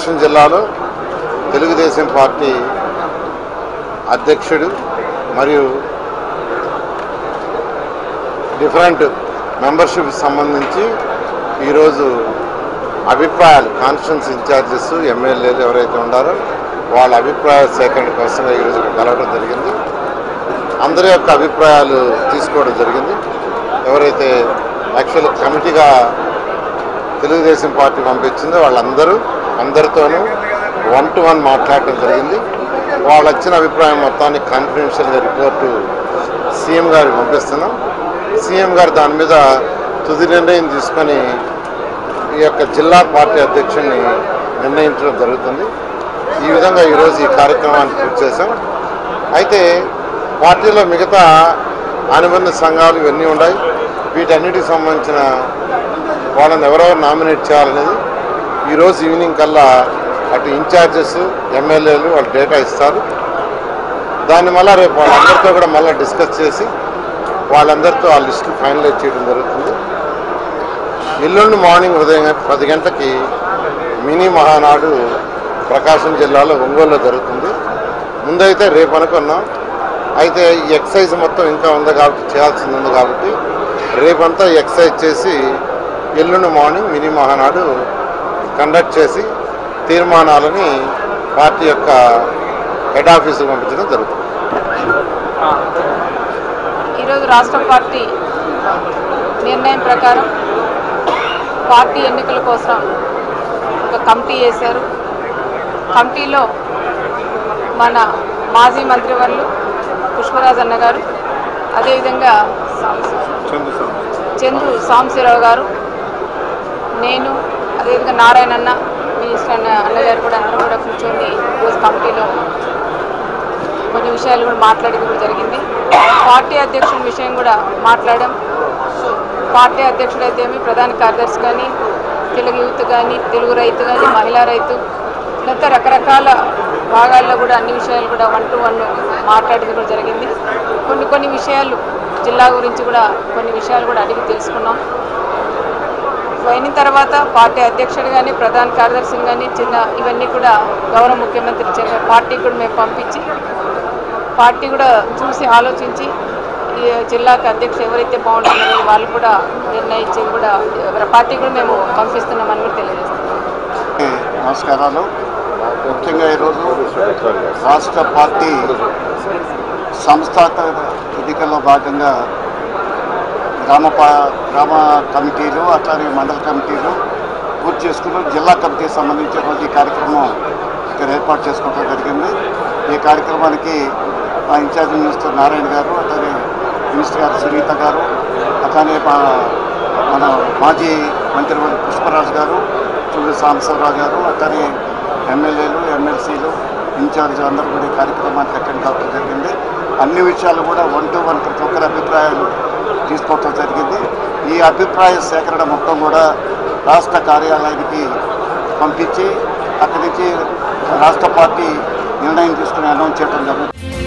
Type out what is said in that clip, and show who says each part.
Speaker 1: ప్రకాశం జిల్లాలో తెలుగుదేశం పార్టీ అధ్యక్షుడు మరియు డిఫరెంట్ మెంబర్షిప్ సంబంధించి ఈరోజు అభిప్రాయాలు కాన్ఫరెన్స్ ఇన్ఛార్జెస్ ఎమ్మెల్యేలు ఎవరైతే ఉన్నారో వాళ్ళ అభిప్రాయ సేకరణ కోసం ఈరోజు కలవడం జరిగింది. అందరి యొక్క అభిప్రాయాలు తీసుకోవడం జరిగింది. ఎవరైతే యాక్చువల్ కమిటీగా తెలుగుదేశం పార్టీ పంపించిందో వాళ్ళందరూ అందరితోనూ వన్ టు వన్ మాట్లాడటం జరిగింది. వాళ్ళు వచ్చిన అభిప్రాయం మొత్తాన్ని కాన్ఫిడెన్షియల్గా రిపోర్టు సీఎం గారికి పంపిస్తున్నాం. సీఎం గారు దాని మీద తుది నిర్ణయం తీసుకొని ఈ యొక్క జిల్లా పార్టీ అధ్యక్షుడిని నిర్ణయించడం జరుగుతుంది. ఈ విధంగా ఈరోజు ఈ కార్యక్రమాన్ని పూర్తి చేశాం. అయితే పార్టీలో మిగతా అనుబంధ సంఘాలు ఇవన్నీ ఉన్నాయి. వీటన్నిటికి సంబంధించిన వాళ్ళని ఎవరెవరు నామినేట్ చేయాలనేది ఈరోజు ఈవినింగ్ కల్లా అటు ఇన్ఛార్జెస్ ఎమ్మెల్యేలు వాళ్ళు డేటా ఇస్తారు. దాన్ని మళ్ళీ రేపు వాళ్ళందరితో కూడా మళ్ళీ డిస్కస్ చేసి వాళ్ళందరితో ఆ లిస్టు ఫైనలైజ్ చేయడం జరుగుతుంది. ఎల్లుండి మార్నింగ్ ఉదయం పది గంటలకి మినీ మహానాడు ప్రకాశం జిల్లాలో ఒంగోలులో జరుగుతుంది. ముందైతే రేపు అనుకున్నాం. అయితే ఈ ఎక్సైజ్ మొత్తం ఇంకా ఉంది కాబట్టి చేయాల్సింది ఉంది కాబట్టి రేపంతా ఎక్సైజ్ చేసి ఎల్లుండి మార్నింగ్ మినీ మహానాడు కండక్ట్ చేసి తీర్మానాలని పార్టీ యొక్క హెడ్ ఆఫీసుకు పంపించడం జరుగుతుంది.
Speaker 2: ఈరోజు రాష్ట్ర పార్టీ నిర్ణయం ప్రకారం పార్టీ ఎన్నికల కోసం ఒక కమిటీ వేశారు. కమిటీలో మన మాజీ మంత్రివర్యులు పుష్పరాజ్ అన్న గారు అదేవిధంగా చంద్రు సాంబశివరావు గారు నేను అదేవిధంగా నారాయణ అన్న మినిస్టర్ అన్న అన్నగారు కూడా అందరూ కూడా కూర్చొని ఈరోజు కమిటీలో కొన్ని విషయాలు కూడా మాట్లాడేది కూడా జరిగింది. పార్టీ అధ్యక్షుడి విషయం కూడా మాట్లాడాం. పార్టీ అధ్యక్షుడు అయితే ప్రధాన కార్యదర్శి కానీ తెలుగు యూత్ కానీ తెలుగు రైతు కానీ మహిళా రైతు లేకపోతే రకరకాల భాగాల్లో కూడా అన్ని విషయాలు కూడా వన్ టు వన్ మాట్లాడేది కూడా జరిగింది. కొన్ని కొన్ని విషయాలు జిల్లా గురించి కూడా కొన్ని విషయాలు కూడా అడిగి తెలుసుకున్నాం. అయిన తర్వాత పార్టీ అధ్యక్షుడు కానీ ప్రధాన కార్యదర్శిని కానీ చిన్న ఇవన్నీ కూడా గౌరవ ముఖ్యమంత్రి పార్టీ పార్టీకి కూడా మేము పంపించి పార్టీ కూడా చూసి ఆలోచించి ఈ జిల్లాకి అధ్యక్షుడు ఎవరైతే బాగుంటుందని వాళ్ళు కూడా నిర్ణయించి కూడా పార్టీ కూడా మేము పంపిస్తున్నామని కూడా తెలియజేస్తున్నాం.
Speaker 3: నమస్కారాలు. ముఖ్యంగా ఈరోజు రాష్ట్ర పార్టీ సంస్థాగత ఎన్నికల్లో భాగంగా గ్రామ గ్రామ కమిటీలు అట్లాగే మండల కమిటీలు పూర్తి చేసుకుని జిల్లా కమిటీకి సంబంధించినటువంటి కార్యక్రమం ఇక్కడ ఏర్పాటు చేసుకోవడం జరిగింది. ఈ కార్యక్రమానికి మా ఇన్ఛార్జ్ మినిస్టర్ నారాయణ గారు అట్లాగే మినిస్టర్ గారు సునీత గారు అట్లానే మన మాజీ మంత్రివర్గ పుష్పరాజు గారు చూడు సాంబశివరావు గారు అట్లానే ఎమ్మెల్యేలు ఎమ్మెల్సీలు ఇన్ఛార్జ్ అందరూ కూడా ఈ కార్యక్రమానికి అటెండ్ కావడం జరిగింది. అన్ని విషయాలు కూడా వన్ టు వన్ ప్రతి ఒక్కరి అభిప్రాయాలు తీసుకోవటం జరిగింది. ఈ అభిప్రాయ సేకరణ మొత్తం కూడా రాష్ట్ర కార్యాలయానికి పంపించి అక్కడి నుంచి రాష్ట్ర పార్టీ నిర్ణయం తీసుకుని అనౌన్స్ చేయడం జరుగుతుంది.